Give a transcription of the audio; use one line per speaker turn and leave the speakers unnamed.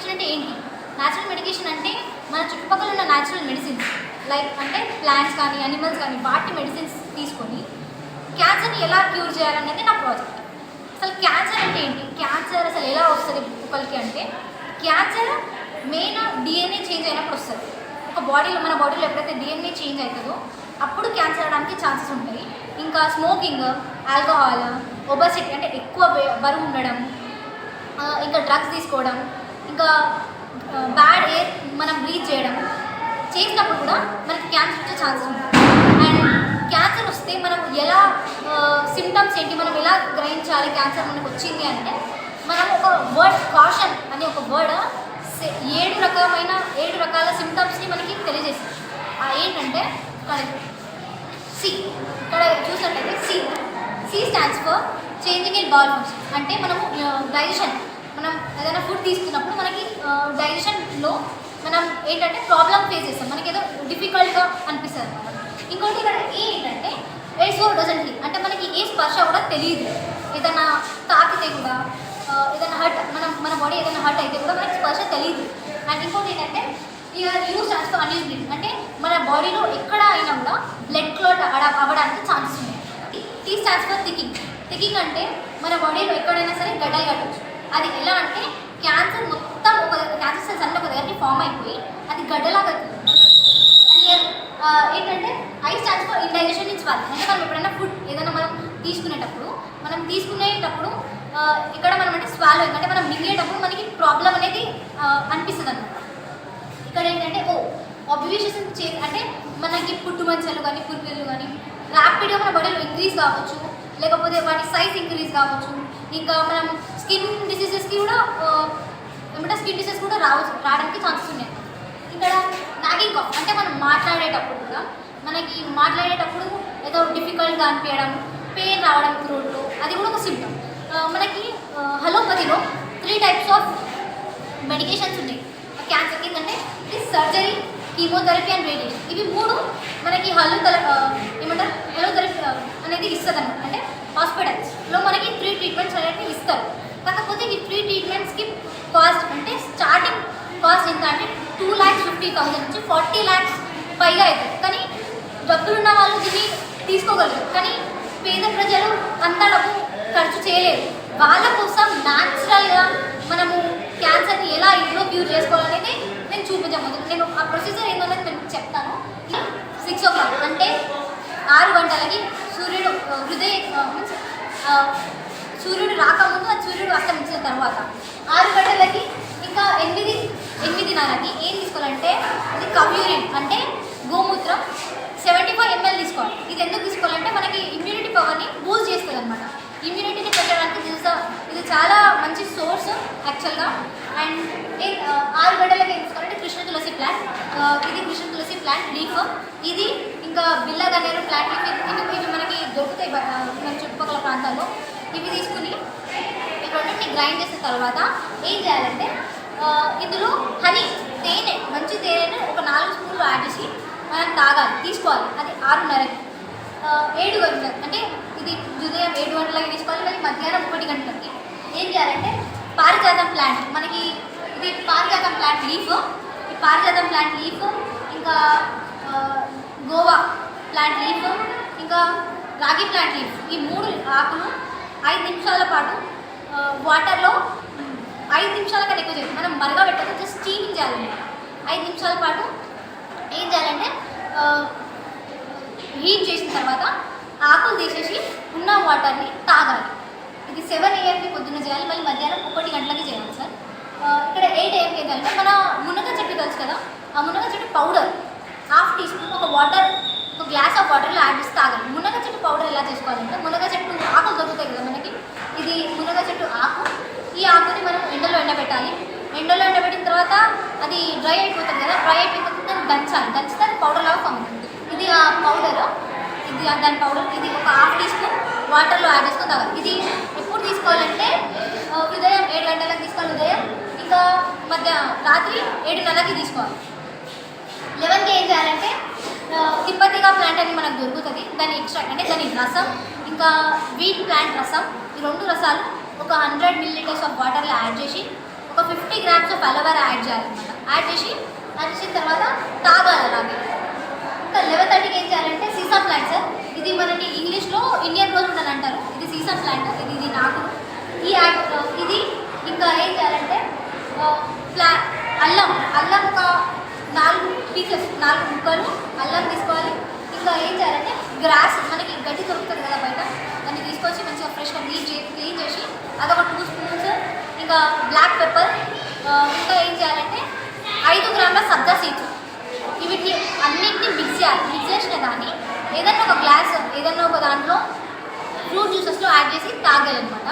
Medication అంటే ఏంటి? Natural medication అంటే మన చుట్టుపక్కల ఉన్న న్యాచురల్ మెడిసిన్స్ లైక్ అంటే ప్లాంట్స్ కానీ అనిమల్స్ కానీ వాటి మెడిసిన్స్ తీసుకొని క్యాన్సర్ని ఎలా క్యూర్ చేయాలనేది నా ప్రాజెక్ట్ అసలు క్యాన్సర్ అంటే ఏంటి? క్యాన్సర్ అసలు ఎలా వస్తుంది ఒకరికి అంటే క్యాన్సర్ మెయిన్ డిఎన్ఏ చేంజ్ అయినప్పుడు వస్తుంది. ఒక బాడీలో మన బాడీలో ఎప్పుడైతే డిఎన్ఏ చేంజ్ అవుతుందో అప్పుడు క్యాన్సర్ అవడానికి ఛాన్సెస్ ఉంటాయి. ఇంకా స్మోకింగ్ ఆల్కహాల్ ఒబసిటీ అంటే ఎక్కువ బరువు ఉండడం ఇంకా డ్రగ్స్ తీసుకోవడం ఇంకా బ్యాడ్ ఎయిర్ మనం బ్రీత్ చేయడం. చేసినప్పుడు కూడా మనకి క్యాన్సర్ వచ్చే ఛాన్సెస్ ఉంటాయి అండ్ క్యాన్సర్ వస్తే మనం ఎలా సిమ్టమ్స్ ఏంటి మనం ఎలా గ్రహించాలి క్యాన్సర్ మనకు వచ్చింది అంటే మనం ఒక వర్డ్ కాషన్ అనే ఒక వర్డ్ ఏడు రకమైన ఏడు రకాల సిమ్టమ్స్ని మనకి తెలియజేస్తుంది. ఆ ఏంటంటే సి ఇక్కడ చూసినట్లయితే C C stands for changing in bowel function అంటే మనము డైజెషన్ మనం ఏదైనా ఫుడ్ తీసుకున్నప్పుడు మనకి డైజెషన్లో మనం ఏంటంటే ప్రాబ్లమ్ ఫేస్ చేస్తాం. మనకి ఏదో డిఫికల్ట్గా అనిపిస్తుంది అనమాట ఇంకోటి ఇక్కడ ఏ ఏంటంటే ఏ సో డజంట్ హీల్ అంటే మనకి ఏ స్పర్శ కూడా తెలియదు. ఏదైనా తాకితే కూడా ఏదైనా హర్ట్ మనం మన బాడీ ఏదైనా హర్ట్ అయితే కూడా మనకి స్పర్శ తెలియదు. అండ్ ఇంకోటి ఏంటంటే ఇక యూస్ స్టాండ్స్ ఫర్ అన్యూస్ అంటే మన బాడీలో ఎక్కడ అయినా కూడా బ్లడ్ క్లాట్ అవ్వడానికి ఛాన్సెస్ ఉన్నాయి. T stands for thickening thickening అంటే మన బాడీలో ఎక్కడైనా సరే గడ్డలు కట్టచ్చు. అది ఎలా అంటే క్యాన్సర్ మొత్తం ఒక క్యాన్సర్ సెల్స్ అన్ని ఒక దగ్గరికి ఫామ్ అయిపోయి అది గడ్డలాగా అది ఏంటంటే ఐ స్టాండ్స్ ఫర్ ఇండైజెషన్ ఇన్స్ వాళ్ళు అంటే మనం ఎప్పుడైనా ఫుడ్ ఏదైనా మనం తీసుకునేటప్పుడు మనం తీసుకునేటప్పుడు ఇక్కడ మనం అంటే స్వాలోయింగ్ అంటే మనం మింగేటప్పుడు మనకి ప్రాబ్లం అనేది అనిపిస్తుంది అనమాట ఇక్కడ ఏంటంటే ఓ అబ్జర్వేషన్ చే అంటే మనకి పుట్టుమంచలు కానీ పురుగులు కానీ ర్యాపిడ్గా మన బాడీలో ఇంక్రీజ్ కావచ్చు లేకపోతే వాటి సైజ్ ఇంక్రీజ్ కావచ్చు. ఇంకా మనం స్కిన్ డిసీజెస్కి కూడా ఏమంటే స్కిన్ డిసీజెస్ కూడా రావచ్చు రావడానికి ఛాన్సెస్ ఉన్నాయి. ఇక్కడ నాగింగ్ కాఫ్ అంటే మనం మాట్లాడేటప్పుడు కూడా మనకి మాట్లాడేటప్పుడు ఏదో డిఫికల్ట్గా అనిపించడం పెయిన్ రావడం త్రోట్లో అది కూడా ఒక సిమ్టమ్ మనకి హలోపతిలో త్రీ టైప్స్ ఆఫ్ మెడికేషన్స్ ఉన్నాయి. క్యాన్సర్కి ఏంటంటే ఇది సర్జరీ కీమోథెరపీ అండ్ రేడియేషన్ ఇవి మూడు మనకి హలో ఏమంటారు హలో అనేది ఇస్తుంది అనమాట అంటే హాస్పిటల్స్లో మనకి త్రీ ట్రీట్మెంట్స్ అనేవి ఇస్తారు. కాకపోతే ఈ త్రీ ట్రీట్మెంట్స్కి కాస్ట్ అంటే స్టార్టింగ్ కాస్ట్ ఎంత అంటే టూ ల్యాక్స్ ఫిఫ్టీ థౌసండ్ నుంచి ఫార్టీ ల్యాక్స్ పైగా అవుతుంది. కానీ డబ్బులున్న వాళ్ళు దీన్ని తీసుకోగలరు. కానీ పేద ప్రజలు అంత డబ్బు ఖర్చు చేయలేరు. వాళ్ళ కోసం న్యాచురల్గా మనము క్యాన్సర్ని ఎలా ఇంట్లో క్యూర్ చేసుకోవాలనేది నేను చూపించబోతున్నాను నేను ఆ ప్రొసీజర్ ఏంటనేది నేను చెప్తాను. సిక్స్ ఓ క్లాక్ అంటే ఆరు గంటలకి సూర్యుడు హృదయ మీన్స్ సూర్యుడు రాకముందు ఆ సూర్యుడు అస్తమించిన తర్వాత ఆరు గంటలకి ఇంకా ఎనిమిది ఎనిమిదిన్నరకి ఏం తీసుకోవాలంటే ఇది కమ్యూరిన్ అంటే గోమూత్రం సెవెంటీ ఫైవ్ ఎంఎల్ తీసుకోవాలి. ఇది ఎందుకు తీసుకోవాలంటే మనకి ఇమ్యూనిటీ పవర్ని బూస్ట్ చేస్తుంది అనమాట ఇమ్యూనిటీని పెట్టడానికి తెలుసా? ఇది చాలా మంచి సోర్స్ యాక్చువల్గా అండ్ ఆరు గంటలకి ఏం తీసుకోవాలంటే కృష్ణ తులసి ప్లాంట్ ఇది కృష్ణ తులసి ప్లాంట్ లీఫ్ ఇది ఇంకా బిల్ల గన్నేరు ప్లాంట్ ఇవి మనకి దొరుకుతాయి మన చుట్టుపక్కల ప్రాంతాల్లో. ఇవి తీసుకుని ఈ రెండింటిని గ్రైండ్ చేసిన తర్వాత ఏం చేయాలంటే ఇందులో హనీ తేనె మంచి తేనెను ఒక నాలుగు స్పూన్లు యాడ్ చేసి మనం తాగాలి తీసుకోవాలి. అది ఆరున్నరకి. ఏడు గంటలకు. అంటే ఇది ఉదయం ఏడు గంటలకి తీసుకోవాలి మళ్ళీ మధ్యాహ్నం ఒకటి గంటలకి. ఏం చేయాలంటే పారిజాతం ప్లాంట్ మనకి ఇది పారిజాతం ప్లాంట్ లీఫ్ ఈ పారిజాతం ప్లాంట్ లీఫ్ ఇంకా గోవా ప్లాంట్ లీఫ్ ఇంకా రాగి ప్లాంట్ లీఫ్ ఈ మూడు ఆకులు ఐదు నిమిషాల పాటు వాటర్లో ఐదు నిమిషాల కంటే ఎక్కువ చేయాలి మనం మరగబెట్టదు జస్ట్ స్టీమింగ్ చేయాలన్నమాట ఐదు నిమిషాల పాటు ఏం చేయాలంటే హీట్ చేసిన తర్వాత ఆకులు తీసేసి ఉన్న వాటర్ని తాగాలి. ఇది సెవెన్ ఏఎంకి పొద్దున్న చేయాలి. మళ్ళీ మధ్యాహ్నం ఒకటి గంటలకి చేయాలి సార్. ఇక్కడ ఎయిట్ ఏఎంకి ఏంటంటే మన మునగ చెట్టు తెలుసు కదా ఆ మునగ చెట్టు పౌడర్ హాఫ్ టీ స్పూన్ ఒక వాటర్ ఒక గ్లాస్ ఆఫ్ వాటర్లో యాడ్ చేసి తాగాలి. మునగ చెట్టు పౌడర్ ఎలా చేసుకోవాలంటే మునగ చెట్టు ఆకులు దొరుకుతాయి కదా మనకి ఇది మునగ చెట్టు ఆకు ఈ ఆకుని మనం ఎండలో ఎండబెట్టాలి ఎండలో ఎండబెట్టిన తర్వాత అది డ్రై అయిపోతుంది కదా డ్రై అయిపోయిన తర్వాత దాన్ని దంచాలి. దంచితే అది పౌడర్ లాగా ఫామ్ అవుతుంది. ఇది ఆ పౌడర్ ఇది దాని పౌడర్ ఇది ఒక హాఫ్ టీ స్పూన్ వాటర్లో యాడ్ చేసుకుని తాగాలి. ఇది ఎప్పుడు తీసుకోవాలంటే ఉదయం ఏడు గంటలకు తీసుకోవాలి ఉదయం. ఇంకా మధ్య రాత్రి ఏడున్నరకి తీసుకోవాలి. లెవెన్కి ఏం చేయాలంటే తిప్పతిగా ప్లాంట్ అని మనకు దొరుకుతుంది. దాని ఎక్స్ట్రాక్ట్ అంటే దాని రసం ఇంకా ఇంకా వీట్ ప్లాంట్ రసం ఈ రెండు రసాలు ఒక హండ్రెడ్ మిల్లీ లీటర్స్ ఆఫ్ వాటర్లో యాడ్ చేసి ఒక fifty grams of aloe vera add చేయాలన్నమాట. యాడ్ చేసి యాడ్ చేసిన తర్వాత తాగాలి అలాగే. ఇంకా లెవెన్ థర్టీకి ఏం చేయాలంటే సీసా ప్లాంట్ సార్. ఇది మనకి ఇంగ్లీష్లో ఇండియన్ రోజ్ అని అంటారు. ఇది సీసా ప్లాంట్ ఇది ఇది నాకు. ఈ యాడ్ ఇది ఇంకా ఏం చేయాలంటే ఫ్లా అల్లం అల్లం ఒక నాలుగు పీసెస్ నాలుగు ముక్కలు అల్లం తీసుకోవాలి. ఇంకా ఏం చేయాలంటే గ్రాస్ మనకి గడ్డి దొరుకుతుంది కదా బయట. ఏదైనా ఒక గ్లాస్ ఏదైనా ఒక దాంట్లో ఫ్రూట్ జ్యూసెస్లో యాడ్ చేసి తాగాలన్నమాట.